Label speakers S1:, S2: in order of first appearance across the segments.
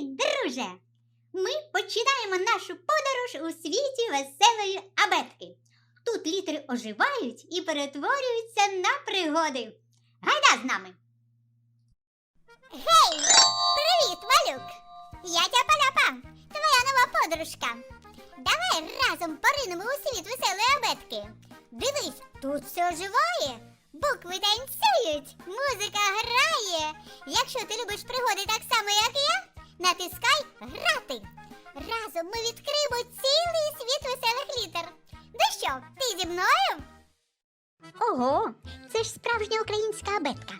S1: Друже! Ми починаємо нашу подорож у світі веселої абетки. Тут літери оживають і перетворюються на пригоди. Гайда з нами!
S2: Гей! Привіт, малюк! Я Тяпа-ляпа, твоя нова подружка. Давай разом поринемо у світ веселої абетки. Дивись, тут все оживає. Букви танцюють, музика грає. Якщо ти любиш пригоди так само, як я, натискай грати. Разом ми відкриємо цілий світ веселих літер. Ну що, ти зі мною?
S1: Ого, це ж справжня українська абетка.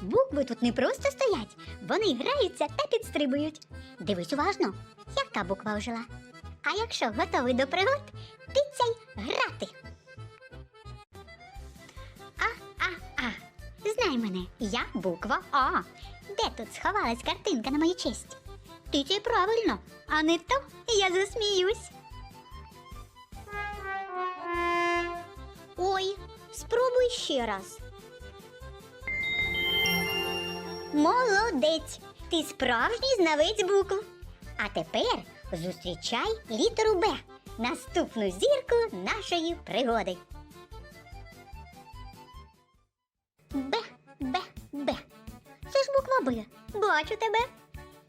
S1: Букви тут не просто стоять, вони граються та підстрибують. Дивись уважно, яка буква ожила. А якщо готовий до пригод, тицяй грати. А-а-а. Знай мене, я буква А. Де тут сховалась картинка на мою честь? Тицяй правильно, а не то я засміюсь. Ой, спробуй ще раз. Молодець! Ти справжній знавець букв. А тепер зустрічай літеру Б, наступну зірку нашої пригоди. Б, Б, Б. Це ж буква Б. Бачу тебе.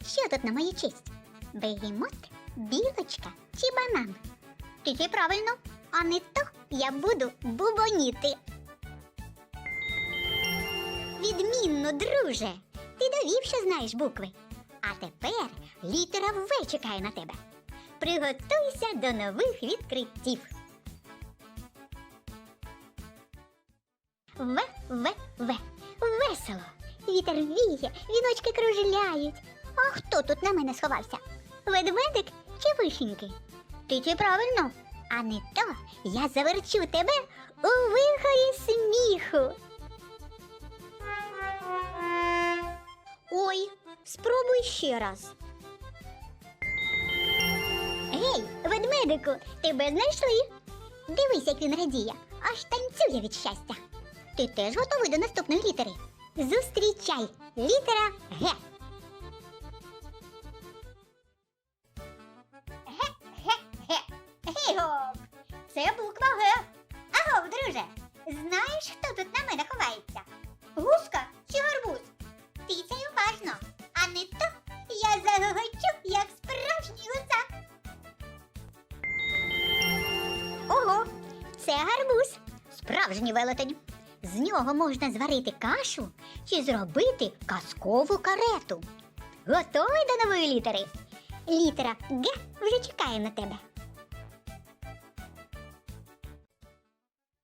S1: Що тут на мою честь? Бегемот, білочка чи банан? Тільки правильно, а не то я буду бубоніти. Відмінно, друже. Ти довів, що знаєш букви. А тепер літера В чекає на тебе. Приготуйся до нових відкриттів. В, В, В. Весело. Вітер віє, віночки кружляють. А хто тут на мене сховався? Ведмедик чи вишеньки? Ти правильно? А не то я заверчу тебе у вихорі сміху. Ой, спробуй ще раз. Гей, ведмедику, тебе знайшли. Дивись, як він радіє, аж танцює від щастя. Ти теж готовий до наступної літери? Зустрічай! Літера Г. Це буква Г. Агов, друже, знаєш, хто тут на мене ховається? Гуска чи гарбуз? Тицяй уважно, а не то я загогочу, як справжній гусак. Ого, це гарбуз, справжній велетень. З нього можна зварити кашу чи зробити казкову карету. Готовий до нової літери? Літера Г вже чекає на тебе.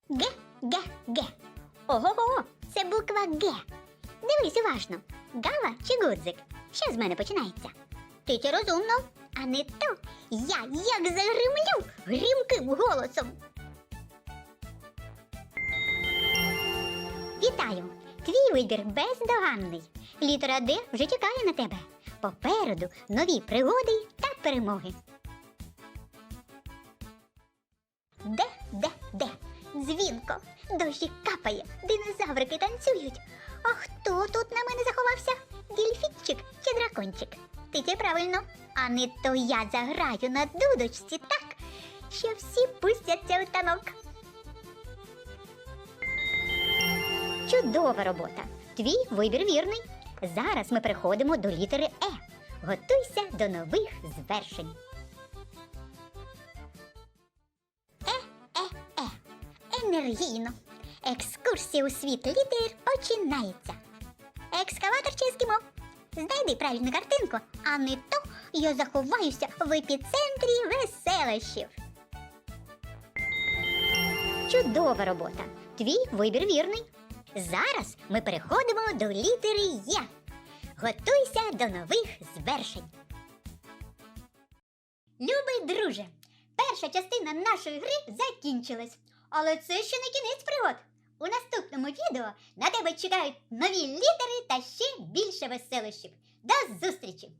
S1: Г, Г, Г. Ого-го, це буква Г. Дивись уважно. Гава чи гудзик? Що з мене починається? Ти чи розумно, а не то я як загримлю грімким голосом. Вітаю! Твій вибір бездоганний. Літера Д вже чекає на тебе. Попереду нові пригоди та перемоги. Дзвінко, дощик капає, динозаврики танцюють. А хто тут на мене заховався? Дільфітчик чи дракончик? Ти це правильно, а не то я заграю на дудочці так, що всі пустяться у танок. Чудова робота. Твій вибір вірний. Зараз ми переходимо до літери Е. Готуйся до нових звершень. Енергійно. Екскурсія у світ літер починається. Екскаватор чи ескімо. Знайди правильну картинку, а не то я заховаюся в епіцентрі веселощів. Чудова робота. Твій вибір вірний. Зараз ми переходимо до літери Є. Готуйся до нових звершень. Любий друже, перша частина нашої гри закінчилась. Але це ще не кінець пригод. У наступному відео на тебе чекають нові літери та ще більше веселощів. До зустрічі!